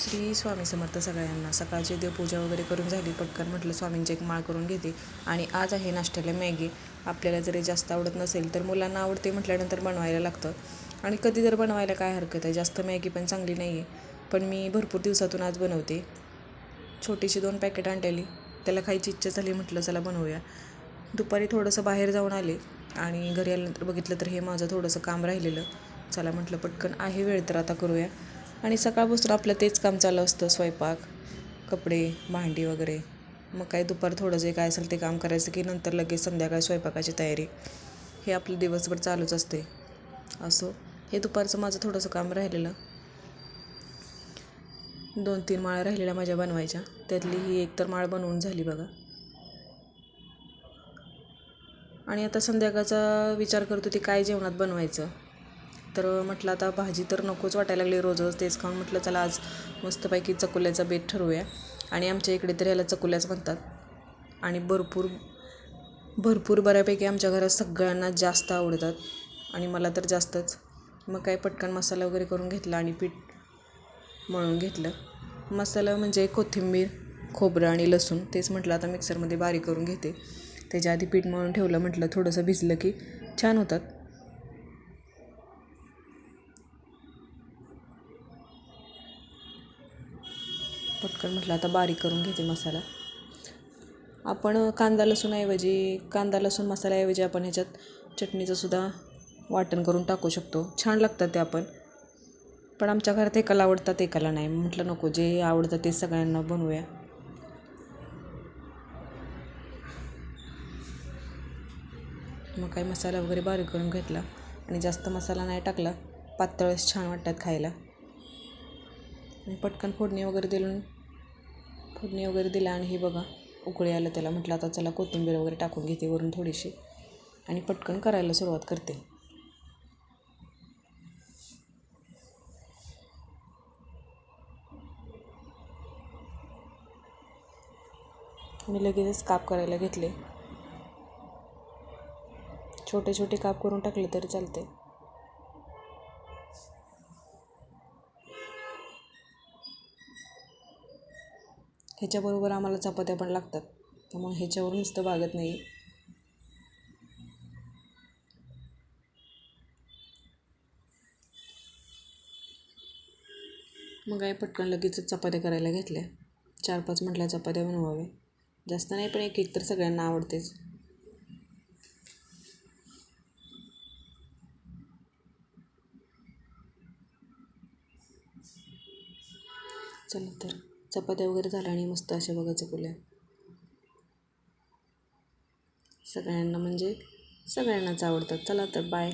श्री स्वामी समर्थ सगळ्यांना सकाळची देवपूजा वगैरे करून झाली पटकन म्हटलं स्वामींची एक माळ करून घेते. आणि आज आहे नाश्त्याला मॅगी. आपल्याला जरी जास्त आवडत नसेल तर मुलांना आवडते म्हटल्यानंतर बनवायला लागतं. आणि कधी जर बनवायला काय हरकत आहे? जास्त मॅगी पण चांगली नाही आहे पण मी भरपूर दिवसातून आज बनवते. छोटीशी दोन पॅकेट आणलेली. त्याला खायची इच्छा झाली म्हटलं चला बनवूया. दुपारी थोडंसं बाहेर जाऊन आले. आणि घरी आल्यानंतर बघितलं तर हे माझं थोडंसं काम राहिलेलं. चला म्हटलं पटकन आहे वेळ तर आता करूया. आणि सकाळपासून आपलं तेच काम चालू असतं स्वयंपाक कपडे भांडी वगैरे. मग काय दुपार थोडं जे काय असेल ते काम करायचं की नंतर लगेच संध्याकाळी स्वयंपाकाची तयारी. हे आपलं दिवसभर चालूच असते. असो हे दुपारचं माझं थोडंसं काम राहिलेलं. दोन तीन माळ राहिलेल्या माझ्या बनवायच्या. त्यातली ही एक तर माळ बनवून झाली बघा. आणि आता संध्याकाळचा विचार करतो ते काय जेवणात बनवायचं. तर म्हटलं आता भाजी तर नकोच वाटायला लागली रोज रोज तेच खाऊन म्हटलं चला आज मस्तपैकी चकुल्याचा बेत ठरवूया. आणि आमच्या इकडे तर ह्याला चकुल्याच म्हणतात. आणि भरपूर भरपूर बऱ्यापैकी आमच्या घरात सगळ्यांना जास्त आवडतात. आणि मला तर जास्तच. मग काय पटकन मसाला वगैरे करून घेतला आणि पीठ मळून घेतलं. मसाला म्हणजे कोथिंबीर खोबरं आणि लसूण तेच म्हटलं आता मिक्सरमध्ये बारीक करून घेते. त्याच्या आधी पीठ मळून ठेवलं म्हटलं थोडंसं भिजलं की छान होतात. पटकन म्हटलं आता बारीक करून घेते मसाला. आपण कांदा लसूणऐवजी कांदा लसूण मसाल्याऐवजी आपण ह्याच्यात चटणीचंसुद्धा वाटण करून टाकू शकतो. छान लागतात ते आपण. पण आमच्या घरात एकाला आवडतात एकाला नाही. म्हटलं नको जे आवडतं ते सगळ्यांना बनवूया. मग काही मसाला वगैरे बारीक करून घेतला आणि जास्त मसाला नाही टाकला पातळच छान वाटतात खायला. पटकन फोडणी वगैरे दिलून फोडणी वगैरे दिला आणि हे बघा उकळी आलं त्याला. म्हटलं आता चला कोथिंबीर वगैरे टाकून घेते वरून थोडीशी. आणि पटकन करायला सुरुवात करते. मी लगेचच काप करायला घेतले. छोटे छोटे काप करून टाकले तरी चालते ह्याच्याबरोबर आम्हाला चपात्या पण लागतात. त्यामुळे ह्याच्यावर नुसतं भागत नाही. मग काय पटकन लगेचच चपात्या करायला घेतल्या. चार पाच म्हटल्या चपात्या बनवावे जास्त नाही पण एक एक तर सगळ्यांना आवडतेच. चला तर. चपात्या वगैरे झाल्या आणि मस्त अशा बघा चकुल्या सगळ्यांना म्हणजे सगळ्यांनाच आवडतात. चला तर बाय